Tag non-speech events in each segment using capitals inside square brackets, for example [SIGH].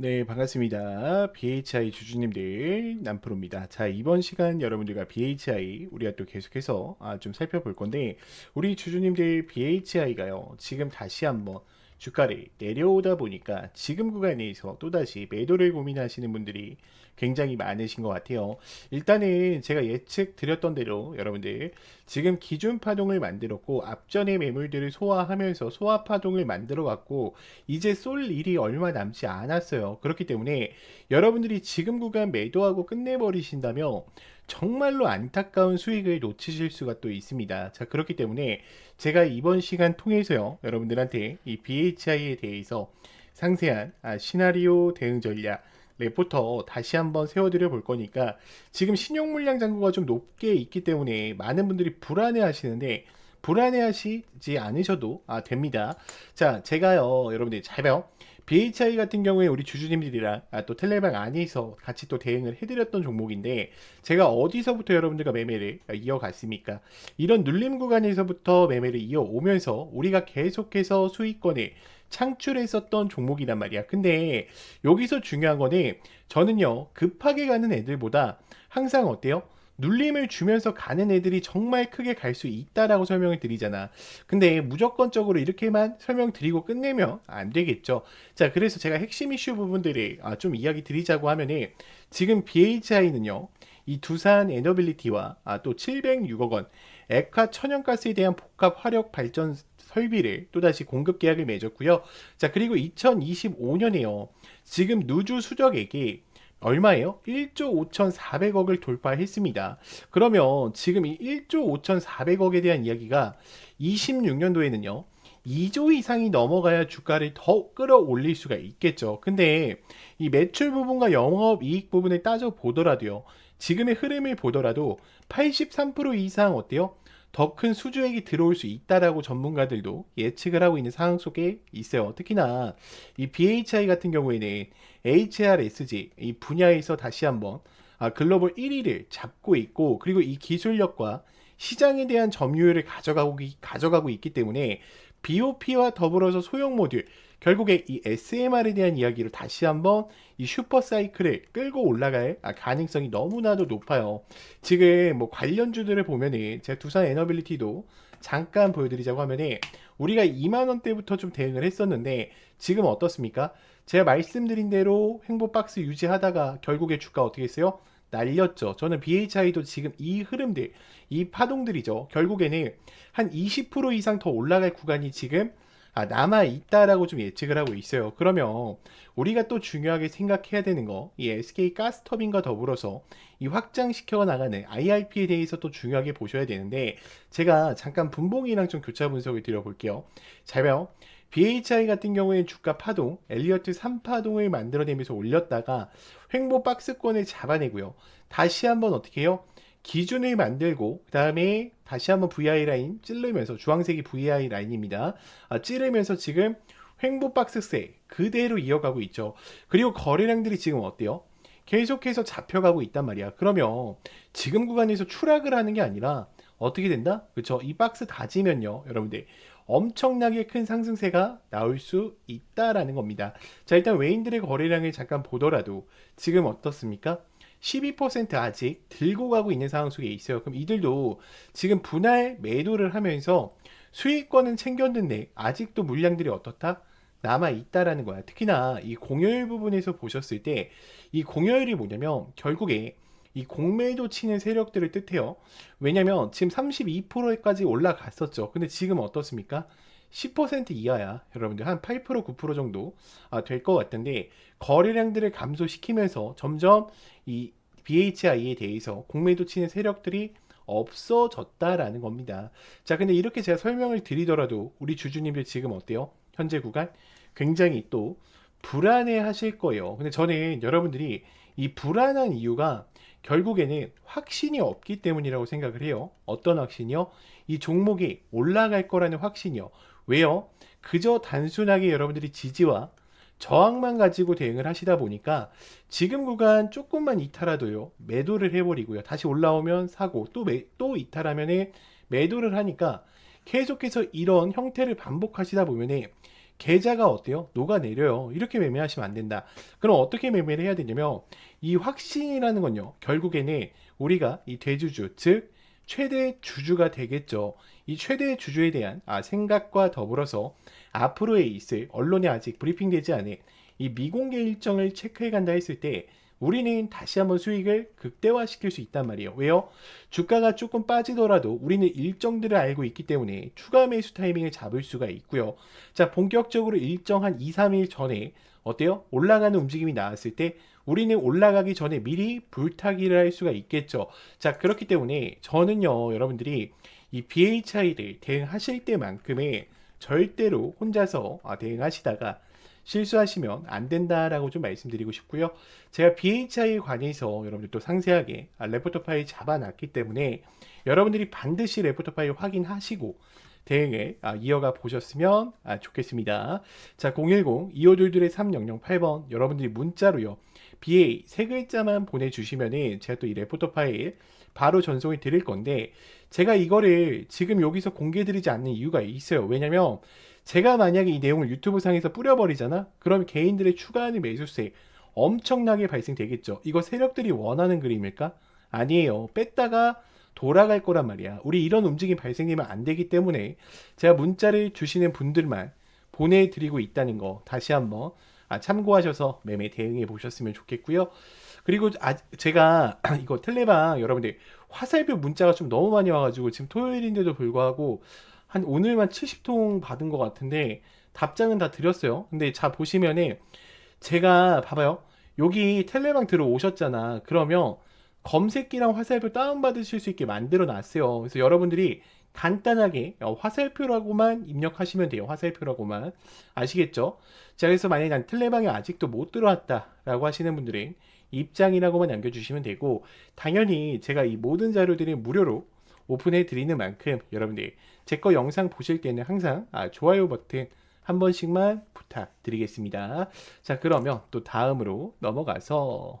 네, 반갑습니다. BHI 주주님들 남프로입니다. 자, 이번 시간 여러분들과 BHI 우리가 또 계속해서 아, 좀 살펴볼 건데 우리 주주님들 BHI가요. 지금 다시 한번 주가를 내려오다 보니까 지금 구간에서 또다시 매도를 고민하시는 분들이 굉장히 많으신 것 같아요. 일단은 제가 예측 드렸던 대로 여러분들 지금 기준 파동을 만들었고 앞전의 매물들을 소화하면서 소화 파동을 만들어 갖고 이제 쏠 일이 얼마 남지 않았어요. 그렇기 때문에 여러분들이 지금 구간 매도하고 끝내버리신다면 정말로 안타까운 수익을 놓치실 수가 또 있습니다. 자, 그렇기 때문에 제가 이번 시간 통해서요, 여러분들한테 이 BHI에 대해서 상세한 아, 시나리오 대응 전략, 레포터 다시 한번 세워드려 볼 거니까 지금 신용 물량 잔고가 좀 높게 있기 때문에 많은 분들이 불안해 하시는데 불안해 하시지 않으셔도 아, 됩니다. 자, 제가요, 여러분들 잘 봐요. BHI 같은 경우에 우리 주주님들이랑 아, 또 텔레방 안에서 같이 또 대응을 해드렸던 종목인데 제가 어디서부터 여러분들과 매매를 이어갔습니까? 이런 눌림 구간에서부터 매매를 이어오면서 우리가 계속해서 수익권을 창출했었던 종목이란 말이야. 근데 여기서 중요한 거는 저는요 급하게 가는 애들보다 항상 어때요? 눌림을 주면서 가는 애들이 정말 크게 갈 수 있다라고 설명을 드리잖아. 근데 무조건적으로 이렇게만 설명드리고 끝내면 안 되겠죠. 자, 그래서 제가 핵심 이슈 부분들을 아, 좀 이야기 드리자고 하면은 지금 BHI는요. 이 두산 에너빌리티와 아, 또 706억 원 액화 천연가스에 대한 복합 화력 발전 설비를 또다시 공급 계약을 맺었고요. 자, 그리고 2025년에요. 지금 누주 수적액이 얼마예요? 1조 5,400억을 돌파했습니다. 그러면 지금 이 1조 5,400억에 대한 이야기가 26년도에는요. 2조 이상이 넘어가야 주가를 더 끌어올릴 수가 있겠죠. 근데 이 매출 부분과 영업 이익 부분을 따져 보더라도요. 지금의 흐름을 보더라도 83% 이상 어때요? 더 큰 수주액이 들어올 수 있다라고 전문가들도 예측을 하고 있는 상황 속에 있어요. 특히나 이 BHI 같은 경우에는 HRSG 이 분야에서 다시 한번 아, 글로벌 1위를 잡고 있고 그리고 이 기술력과 시장에 대한 점유율을 가져가고, 가져가고 있기 때문에 BOP와 더불어서 소형 모듈 결국에 이 SMR에 대한 이야기를 다시 한번 이 슈퍼 사이클을 끌고 올라갈 아, 가능성이 너무나도 높아요. 지금 뭐 관련주들을 보면은 제가 두산 에너빌리티도 잠깐 보여드리자고 하면은 우리가 2만 원대부터 좀 대응을 했었는데 지금 어떻습니까? 제가 말씀드린 대로 횡보 박스 유지하다가 결국에 주가 어떻게 했어요? 날렸죠. 저는 BHI도 지금 이 흐름들, 이 파동들이죠. 결국에는 한 20% 이상 더 올라갈 구간이 지금 아, 남아 있다라고 좀 예측을 하고 있어요. 그러면 우리가 또 중요하게 생각해야 되는 거, 이 SK 가스터빈과 더불어서 이 확장시켜 나가는 IRP에 대해서 또 중요하게 보셔야 되는데 제가 잠깐 분봉이랑 좀 교차 분석을 드려볼게요. 잘 봐요. BHI 같은 경우에 주가 파동, 엘리어트 3파동을 만들어내면서 올렸다가 횡보 박스권을 잡아내고요. 다시 한번 어떻게 해요? 기준을 만들고 그 다음에 다시 한번 VI 라인 찌르면서 주황색이 VI 라인입니다. 아, 찌르면서 지금 횡보 박스세 그대로 이어가고 있죠. 그리고 거래량들이 지금 어때요? 계속해서 잡혀가고 있단 말이야. 그러면 지금 구간에서 추락을 하는 게 아니라 어떻게 된다? 그렇죠? 이 박스 다지면요, 여러분들 엄청나게 큰 상승세가 나올 수 있다라는 겁니다. 자, 일단 외인들의 거래량을 잠깐 보더라도 지금 어떻습니까? 12% 아직 들고 가고 있는 상황 속에 있어요. 그럼 이들도 지금 분할 매도를 하면서 수익권은 챙겼는데 아직도 물량들이 어떻다? 남아 있다라는 거야. 특히나 이 공여율 부분에서 보셨을 때 이 공여율이 뭐냐면 결국에 이 공매도 치는 세력들을 뜻해요. 왜냐면 지금 32%까지 올라갔었죠. 근데 지금 어떻습니까? 10% 이하야. 여러분들 한 8% 9% 정도 아, 될 것 같은데 거래량들을 감소시키면서 점점 이 BHI에 대해서 공매도 치는 세력들이 없어졌다라는 겁니다. 자, 근데 이렇게 제가 설명을 드리더라도 우리 주주님들 지금 어때요? 현재 구간 굉장히 또 불안해 하실 거예요. 근데 저는 여러분들이 이 불안한 이유가 결국에는 확신이 없기 때문이라고 생각을 해요. 어떤 확신이요? 이 종목이 올라갈 거라는 확신이요. 왜요? 그저 단순하게 여러분들이 지지와 저항만 가지고 대응을 하시다 보니까 지금 구간 조금만 이탈하도요 매도를 해버리고요 다시 올라오면 사고 또, 매, 또 이탈하면 매도를 하니까 계속해서 이런 형태를 반복하시다 보면 계좌가 어때요? 녹아내려요. 이렇게 매매하시면 안 된다. 그럼 어떻게 매매를 해야 되냐면 이 확신이라는 건요. 결국에는 우리가 이 대주주 즉 최대 주주가 되겠죠. 이 최대 주주에 대한 아, 생각과 더불어서 앞으로에 있을 언론에 아직 브리핑되지 않은 이 미공개 일정을 체크해 간다 했을 때 우리는 다시 한번 수익을 극대화시킬 수 있단 말이에요. 왜요? 주가가 조금 빠지더라도 우리는 일정들을 알고 있기 때문에 추가 매수 타이밍을 잡을 수가 있고요. 자, 본격적으로 일정 한 2, 3일 전에 어때요? 올라가는 움직임이 나왔을 때 우리는 올라가기 전에 미리 불타기를 할 수가 있겠죠. 자, 그렇기 때문에 저는요, 여러분들이 이 BHI를 대응하실 때만큼의 절대로 혼자서 아, 대응하시다가 실수하시면 안 된다라고 좀 말씀드리고 싶고요. 제가 BHI에 관해서 여러분들 또 상세하게 아, 레포터 파일 잡아놨기 때문에 여러분들이 반드시 레포터 파일 확인하시고 대응을 아, 이어가 보셨으면 아, 좋겠습니다. 자, 010-2522-3008번 여러분들이 문자로요. BA 세 글자만 보내주시면은 제가 또 이 레포터 파일 바로 전송을 드릴 건데 제가 이거를 지금 여기서 공개드리지 않는 이유가 있어요. 왜냐면 제가 만약에 이 내용을 유튜브 상에서 뿌려버리잖아? 그럼 개인들의 추가하는 매수세 엄청나게 발생되겠죠. 이거 세력들이 원하는 그림일까? 아니에요. 뺐다가 돌아갈 거란 말이야. 우리 이런 움직임 발생되면 안 되기 때문에 제가 문자를 주시는 분들만 보내드리고 있다는 거 다시 한번 아, 참고하셔서 매매 대응해 보셨으면 좋겠고요. 그리고 아, 제가 [CLEARS THROAT] 이거 텔레방 여러분들 화살표 문자가 좀 너무 많이 와가지고 지금 토요일인데도 불구하고 한 오늘만 70통 받은 것 같은데 답장은 다 드렸어요. 근데 자 보시면은 제가 봐봐요. 여기 텔레방 들어오셨잖아. 그러면 검색기랑 화살표 다운받으실 수 있게 만들어 놨어요. 그래서 여러분들이 간단하게 어, 화살표라고만 입력하시면 돼요. 화살표라고만. 아시겠죠? 자, 그래서 만약에 난 텔레방에 아직도 못 들어왔다라고 하시는 분들은 입장이라고만 남겨주시면 되고, 당연히 제가 이 모든 자료들을 무료로 오픈해 드리는 만큼 여러분들 제 거 영상 보실 때는 항상 아, 좋아요 버튼 한 번씩만 부탁드리겠습니다. 자, 그러면 또 다음으로 넘어가서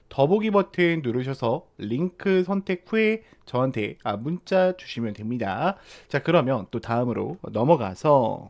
더보기 버튼 누르셔서 링크 선택 후에 저한테 아, 문자 주시면 됩니다. 자, 그러면 또 다음으로 넘어가서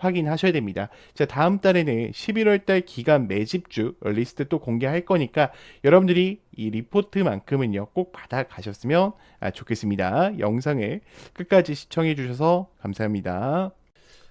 확인하셔야 됩니다. 자, 다음 달에는 11월 달 기간 매집주 리스트 또 공개할 거니까 여러분들이 이 리포트만큼은요 꼭 받아 가셨으면 아, 좋겠습니다. 영상을 끝까지 시청해 주셔서 감사합니다.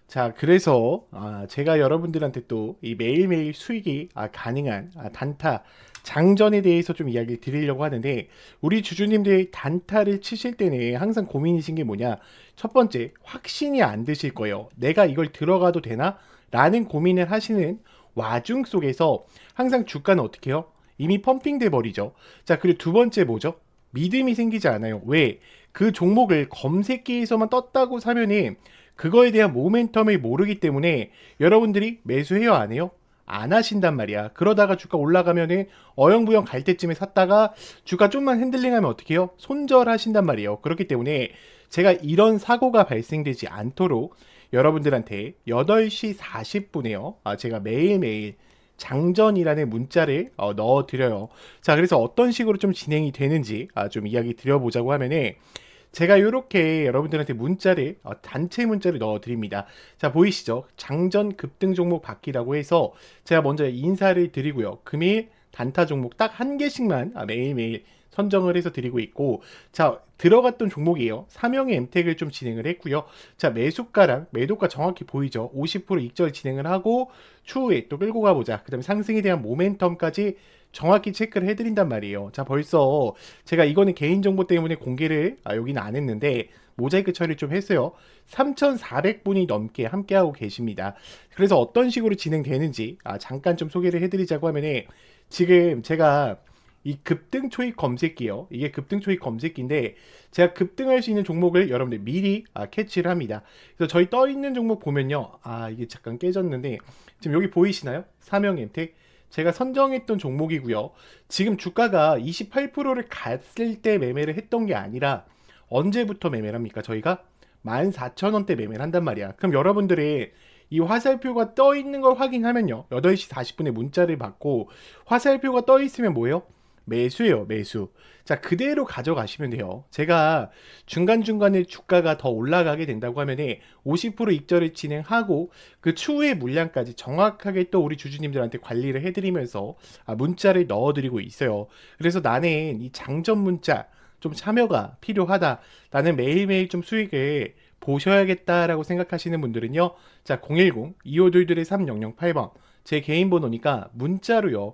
자, 그래서 아, 제가 여러분들한테 또 이 매일매일 수익이 아, 가능한 아, 단타 장전에 대해서 좀 이야기를 드리려고 하는데 우리 주주님들 단타를 치실 때는 항상 고민이신 게 뭐냐? 첫 번째, 확신이 안 드실 거예요. 내가 이걸 들어가도 되나? 라는 고민을 하시는 와중 속에서 항상 주가는 어떻게 해요? 이미 펌핑돼 버리죠. 자, 그리고 두 번째 뭐죠? 믿음이 생기지 않아요. 왜? 그 종목을 검색기에서만 떴다고 사면은 그거에 대한 모멘텀을 모르기 때문에 여러분들이 매수해요, 안 해요? 안 하신단 말이야. 그러다가 주가 올라가면은 어영부영 갈 때쯤에 샀다가 주가 좀만 핸들링하면 어떻게 해요? 손절하신단 말이에요. 그렇기 때문에 제가 이런 사고가 발생되지 않도록 여러분들한테 8시 40분에요. 아, 제가 매일매일 장전이라는 문자를 어, 넣어드려요. 자, 그래서 어떤 식으로 좀 진행이 되는지 아, 좀 이야기 드려보자고 하면은 제가 이렇게 여러분들한테 문자를 어, 단체 문자를 넣어 드립니다. 자 보이시죠? 장전 급등 종목 받기라고 해서 제가 먼저 인사를 드리고요. 금일 단타 종목 딱 한 개씩만 아, 매일매일 선정을 해서 드리고 있고 자 들어갔던 종목이에요. 사명의 엠텍을 좀 진행을 했고요. 자 매수가랑 매도가 정확히 보이죠. 50% 익절 진행을 하고 추후에 또 끌고 가보자. 그 다음에 상승에 대한 모멘텀까지 정확히 체크를 해드린단 말이에요. 자 벌써 제가 이거는 개인정보 때문에 공개를 아, 여기는 안 했는데 모자이크 처리를 좀 했어요. 3,400분이 넘게 함께하고 계십니다. 그래서 어떤 식으로 진행되는지 아, 잠깐 좀 소개를 해드리자고 하면은 지금 제가 이 급등 초입 검색기요. 이게 급등 초입 검색기인데 제가 급등할 수 있는 종목을 여러분들 미리 아, 캐치를 합니다. 그래서 저희 떠 있는 종목 보면요. 아 이게 잠깐 깨졌는데 지금 여기 보이시나요? 사명 엠텍 제가 선정했던 종목이고요. 지금 주가가 28%를 갔을 때 매매를 했던 게 아니라 언제부터 매매를 합니까? 저희가 14,000원대 매매를 한단 말이야. 그럼 여러분들이 이 화살표가 떠 있는 걸 확인하면요. 8시 40분에 문자를 받고 화살표가 떠 있으면 뭐예요? 매수예요, 매수. 자, 그대로 가져가시면 돼요. 제가 중간중간에 주가가 더 올라가게 된다고 하면은 50% 익절을 진행하고 그 추후의 물량까지 정확하게 또 우리 주주님들한테 관리를 해드리면서 아, 문자를 넣어드리고 있어요. 그래서 나는 이 장전 문자 좀 참여가 필요하다. 나는 매일매일 좀 수익을 보셔야겠다라고 생각하시는 분들은요. 자, 010-2522-3008번. 제 개인 번호니까 문자로요.